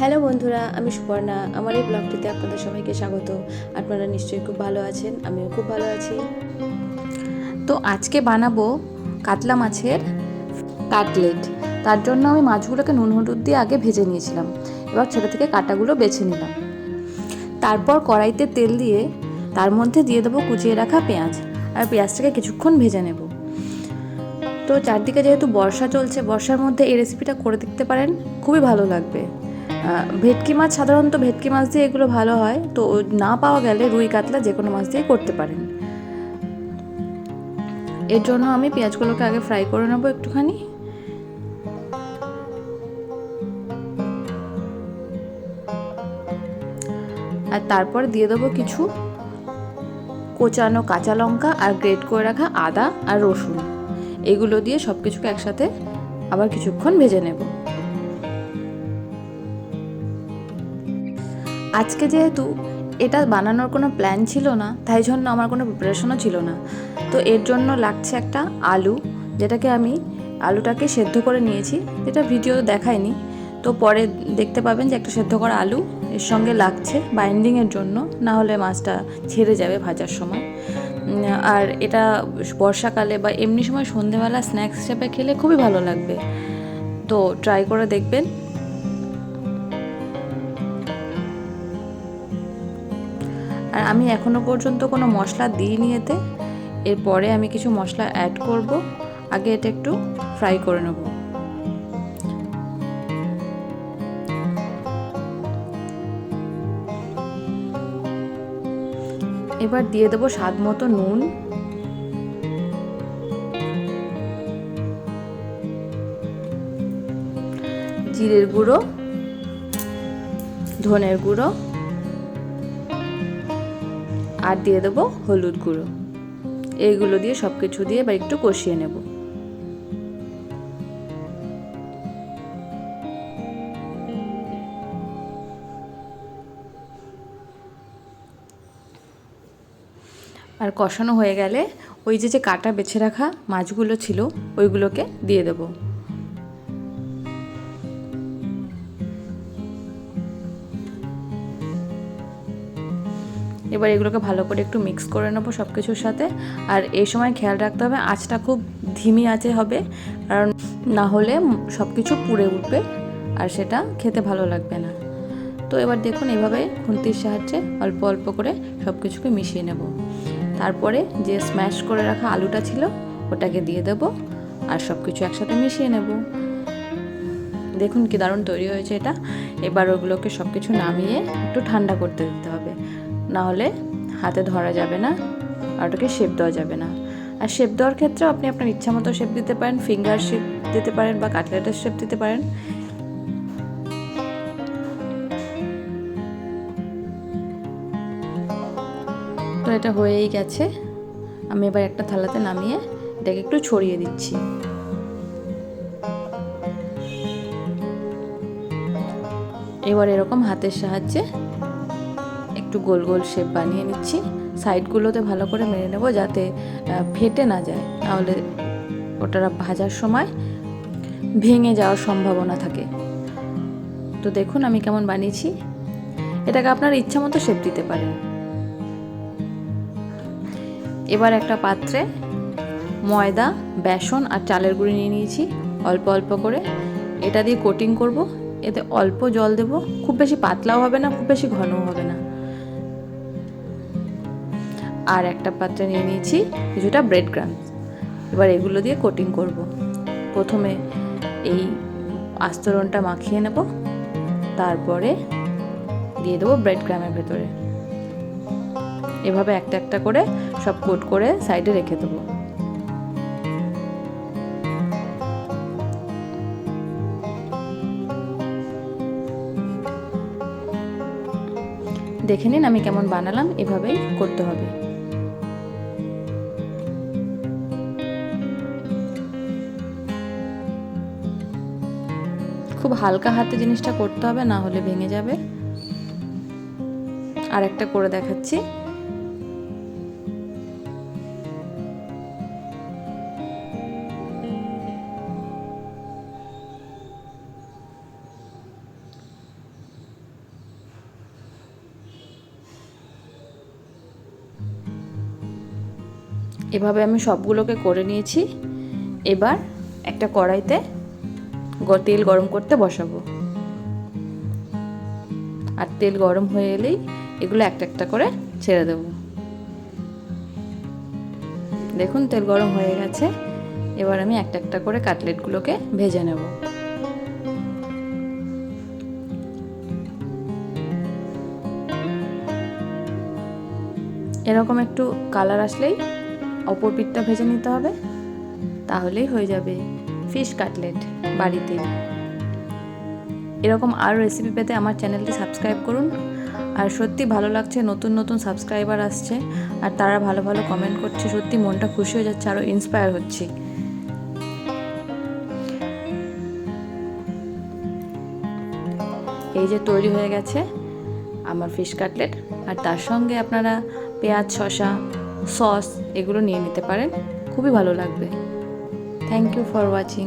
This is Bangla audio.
হ্যালো বন্ধুরা, আমি সুপর্ণা। আমার এই ব্লগটিতে আপনাদের সবাইকে স্বাগত। আপনারা নিশ্চয়ই খুব ভালো আছেন, আমিও খুব ভালো আছি। তো আজকে বানাবো কাতলা মাছের কাটলেট। তার জন্য আমি মাছগুলোকে নুন হলুদ দিয়ে আগে ভেজে নিয়েছিলাম। এবার ছোটো থেকে কাটাগুলো বেছে নিলাম। তারপর কড়াইতে তেল দিয়ে তার মধ্যে দিয়ে দেবো কুচিয়ে রাখা পেঁয়াজ। আর পেঁয়াজটাকে কিছুক্ষণ ভেজে নেব। তো চারদিকে যেহেতু বর্ষা চলছে, বর্ষার মধ্যে এই রেসিপিটা করে দেখতে পারেন, খুবই ভালো লাগবে। ভেটকি মাছ, সাধারণত ভেটকি মাছ দিয়ে এগুলো ভালো হয়, তো না পাওয়া গেলে রুই, কাতলা যে কোনো মাছ দিয়ে করতে পারেন। এর জন্য আমি পেঁয়াজগুলোকে আগে ফ্রাই করে নেব একটুখানি। আর তারপর দিয়ে দেবো কিছু কোচানো কাঁচা লঙ্কা আর গ্রেট করে রাখা আদা আর রসুন। এগুলো দিয়ে সব কিছুকে একসাথে আবার কিছুক্ষণ ভেজে নেব। আজকে যেহেতু এটা বানানোর কোনো প্ল্যান ছিল না, তাই জন্য আমার কোনো প্রিপারেশনও ছিল না। তো এর জন্য লাগছে একটা আলু, যেটাকে আমি আলুটাকে সেদ্ধ করে নিয়েছি, যেটা ভিডিও দেখায়নি। তো পরে দেখতে পাবেন যে একটা সেদ্ধ করা আলু, এর সঙ্গে লাগছে বাইন্ডিংয়ের জন্য, না হলে মাছটা ছেড়ে যাবে ভাজার সময়। আর এটা বর্ষাকালে বা এমনি সময় সন্ধেবেলা স্ন্যাক্স হিসেবে খেলে খুবই ভালো লাগবে। তো ট্রাই করে দেখবেন। আর আমি এখনও পর্যন্ত কোনো মশলা দিইনি এতে। এরপরে আমি কিছু মশলা অ্যাড করব। আগে এটা একটু ফ্রাই করে নেব। এবার দিয়ে দেবো স্বাদ মতো নুন। জিরের গুঁড়ো, ধনের গুঁড়ো। আর দিয়ে দেবো হলুদ গুঁড়ো। এইগুলো দিয়ে সব কিছু দিয়ে এবার একটু কষিয়ে নেব। আর কষানো হয়ে গেলে ওই যে যে কাটা বেছে রাখা মাছগুলো ছিল, ওইগুলোকে দিয়ে দেবো। এবার এগুলোকে ভালো করে একটু মিক্স করে নেব সব কিছুর সাথে। আর এই সময় খেয়াল রাখতে হবে, আঁচটা খুব ধিমি আঁচে হবে, কারণ না হলে সব কিছু পুড়ে উঠবে আর সেটা খেতে ভালো লাগবে না। তো এবার দেখুন এভাবে খুন্তির সাহায্যে অল্প অল্প করে সব কিছুকে মিশিয়ে নেব। তারপরে যে স্ম্যাশ করে রাখা আলুটা ছিল, ওটাকে দিয়ে দেব আর সব কিছু একসাথে মিশিয়ে নেব। দেখুন কি দারুণ তৈরি হয়েছে এটা। এবার ওগুলোকে সব কিছু নামিয়ে একটু ঠান্ডা করতে দিতে হবে। না হলে হাতে ধরা যাবে না আর ওটাকে শেপ দেওয়া যাবে না। আর শেপ দেওয়ার ক্ষেত্রেও আপনি আপনার ইচ্ছা মতো শেপ দিতে পারেন ফিঙ্গার শেপ দিতে পারেন বা কাটলেটের শেপ দিতে পারেন। তো এটা হয়েই গেছে। আমি এবার একটা থালাতে নামিয়ে এটাকে একটু ছড়িয়ে দিচ্ছি। এবার এরকম হাতের সাহায্যে একটু গোল গোল শেপ বানিয়ে নিচ্ছি। সাইডগুলোতে ভালো করে মেরে নেব যাতে ফেটে না যায়। নাহলে ওটা ভাজার সময় ভেঙে যাওয়ার সম্ভাবনা থাকে। তো দেখুন আমি কেমন বানিয়েছি। এটাকে আপনার ইচ্ছা মতো শেপ দিতে পারেন। এবার একটা পাত্রে ময়দা, বেসন আর চালের গুঁড়ি নিয়ে নিয়েছি। অল্প অল্প করে। এটা দিয়ে কোটিং করব। এতে অল্প জল দেব। খুব বেশি পাতলাও হবে না, খুব বেশি ঘনও হবে না। আর একটা পাত্রে নিয়ে নিয়েছি কিছুটা ব্রেড ক্রামস এবার এগুলো দিয়ে কোটিং করব। প্রথমে এই আস্তরণটা মাখিয়ে নেব। তারপরে দিয়ে দেবো ব্রেড ক্রামের ভেতরে। এভাবে একটা একটা করে সব কোট করে সাইডে রেখে দেবো। দেখে নিন আমি কেমন বানালাম, এভাবেই করতে হবে। খুব হালকা হাতে জিনিসটা করতে হবে, না হলে ভেঙে যাবে। আর একটা করে দেখাচ্ছি। এভাবে আমি সবগুলোকে করে নিয়েছি। এবার একটা কড়াইতে তেল গরম করতে বসাবো। আর তেল গরম হয়ে এলেই এগুলো একটা একটা করে ছেড়ে দেব। দেখুন, তেল গরম হয়ে গেছে। এবার আমি একটা একটা করে কাটলেটগুলোকে ভেজে নেব। এরকম একটু কালার আসলেই অপর পিঠটা ভেজে নিতে হবে, তাহলেই হয়ে যাবে ফিশ কাটলেট। বাড়িতে। এরকম আরও রেসিপি পেতে আমার চ্যানেলটি সাবস্ক্রাইব করুন। আর সত্যি ভালো লাগছে, নতুন নতুন সাবস্ক্রাইবার আসছে, আর তারা ভালো ভালো কমেন্ট করছে, সত্যি মনটা খুশি হয়ে যাচ্ছে, আরও ইন্সপায়ার হচ্ছি। এই যে তৈরি হয়ে গেছে আমার ফিশ কাটলেট আর তার সঙ্গে আপনারা পেঁয়াজ, শসা সস এগুলো নিয়ে নিতে পারেন, খুবই ভালো লাগবে। Thank you for watching